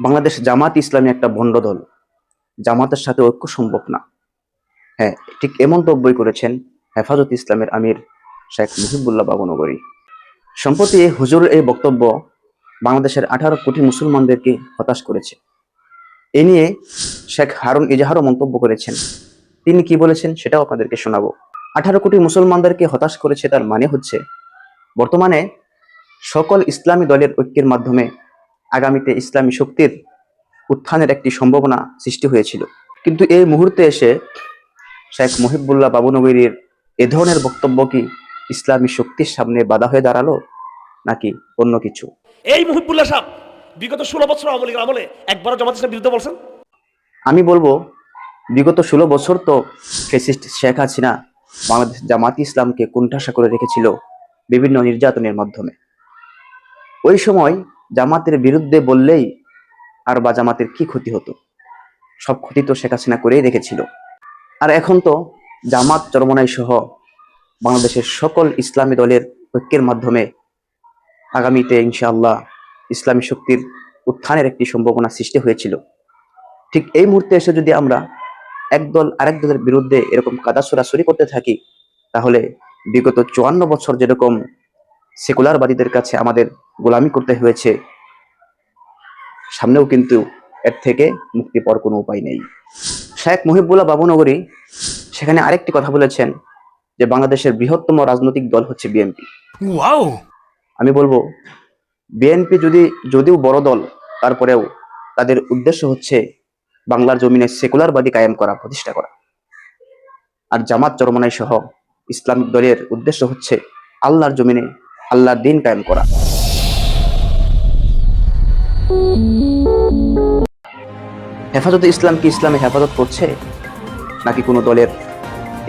বাংলাদেশ জামাত ইসলামী একটা ভণ্ড দল। জামাতের সাথে ঐক্য সম্ভব না। হ্যাঁ ঠিক এমন মন্তব্যই করেছেন হেফাজত ইসলামের আমির শেখ মুহিবুল্লাহ বাবনগরী। সম্প্রতি এই হুজুর এই বক্তব্য বাংলাদেশের আঠারো কোটি মুসলমানদেরকে হতাশ করেছে। এ নিয়ে শেখ হারুন ইজাহারও মন্তব্য করেছেন। তিনি কি বলেছেন সেটাও আপনাদেরকে শোনাবো। আঠারো কোটি মুসলমানদেরকে হতাশ করেছে তার মানে হচ্ছে, বর্তমানে সকল ইসলামী দলের ঐক্যের মাধ্যমে আগামীতে ইসলামী শক্তির উত্থানের একটি সম্ভাবনা সৃষ্টি হয়েছিল। কিন্তু এই মুহূর্তে এসে শেখ মুহিবুল্লাহ বাবুনগরীর এ ধরনের বক্তব্য কি ইসলামী শক্তির সামনে বাধা হয়ে দাঁড়াল নাকি অন্য কিছু? এই মুহিবুল্লাহ সাহেব বিগত ষোলো বছর আওয়ামী লীগের আমলে একবারও জামাত ইসলামের বিরুদ্ধে বলছেন? আমি বলব বিগত ষোলো বছর তো ফেসিস্ট শেখ হাসিনা বাংলাদেশ জামাত ইসলামকে কুণ্ঠাসা করে রেখেছিল বিভিন্ন নির্যাতনের মাধ্যমে। ওই সময় জামাতের বিরুদ্ধে বললেই আর বা জামাতের কি ক্ষতি হতো? সব ক্ষতি তো শেখ হাসিনা করেই রেখেছিল আর এখন তো জামাত চরমনাই সহ বাংলাদেশের সকল ইসলামী দলের ঐক্যের মাধ্যমে আগামীতে ইনশাআল্লাহ ইসলামী শক্তির উত্থানের একটি সম্ভাবনা সৃষ্টি হয়েছিল। ঠিক এই মুহূর্তে এসে যদি আমরা একদল আরেক দলের বিরুদ্ধে এরকম কাদা সরাসরি করতে থাকি, তাহলে বিগত চুয়ান্ন বছর যেরকম সেকুলারবাদীদের কাছে আমাদের গোলামি করতে হয়েছে। সামনেও কিন্তু এর থেকে মুক্তি পাওয়ার কোনো উপায় নেই। শেখ মুহিবুল্লাহ বাবুনগরী সেখানে আরেকটি কথা বলেছেন যে বাংলাদেশের বৃহত্তম রাজনৈতিক দল হচ্ছে বিএনপি। আমি বলব বিএনপি যদি যদিও বড় দল তারপরেও তাদের উদ্দেশ্য হচ্ছে বাংলার জমিনে সেকুলারবাদী কায়েম করা প্রতিষ্ঠা করা। আর জামাত চরমনাই সহ ইসলামিক দলের উদ্দেশ্য হচ্ছে আল্লাহর জমিনে আল্লাহর দিন কায়েম করা। হেফাজতে ইসলাম কি ইসলামে হেফাজত করছে? নাকি কোনো দলের?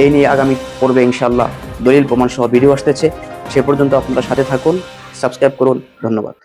এই নিয়ে আগামী পর্বে ইনশাল্লাহ দলিল প্রমাণ সহ ভিডিও আসতেছে। সে পর্যন্ত আপনারা সাথে থাকুন সাবস্ক্রাইব করুন। ধন্যবাদ।